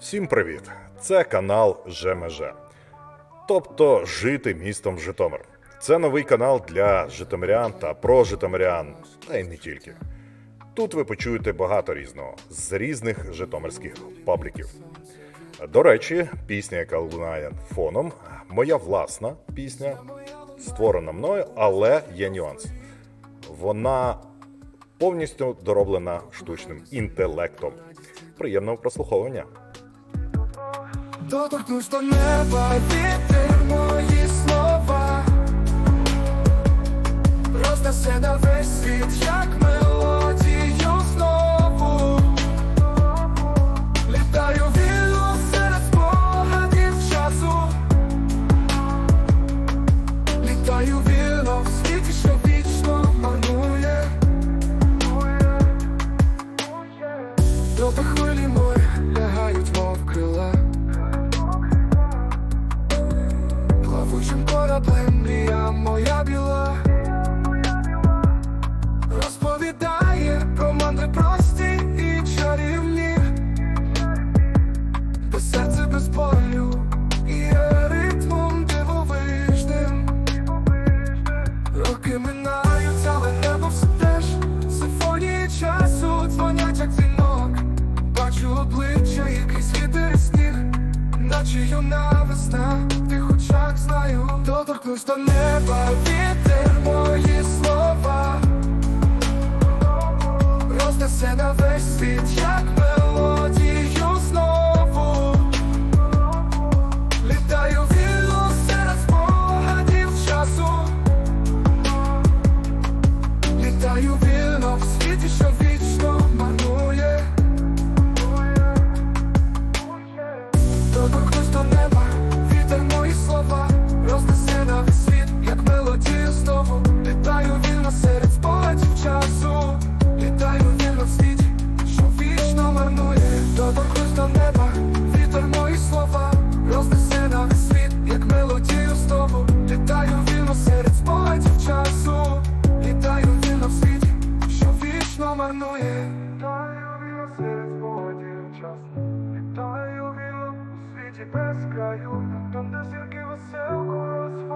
Всім привіт! Це канал ЖМЖ. Тобто жити містом Житомир. Це новий канал для житомирян та про житомирян, та й не тільки. Тут ви почуєте багато різного з різних житомирських пабліків. До речі, пісня, яка лунає фоном, моя власна пісня, створена мною, але є нюанс. Вона повністю дороблена штучним інтелектом. Приємного прослуховування. Доторкнусь до неба, вітер мої слова. Рознесе на весь світ, як мелодію знову. Літаю вільно серед спогадів часу. Літаю вільно в світі, що вічно манує Роки минають, але небо все теж. Симфонії часу дзвонять як дзвінок. Бачу обличчя, який світить сніг. Наче юна весна, в тих очах знаю. Доторкнусь до неба, вітер мої вічно марнує Літаю вільно серед спогадів часу Літаю вільно у світі без краю. Там, де зірки веселку розфарбовую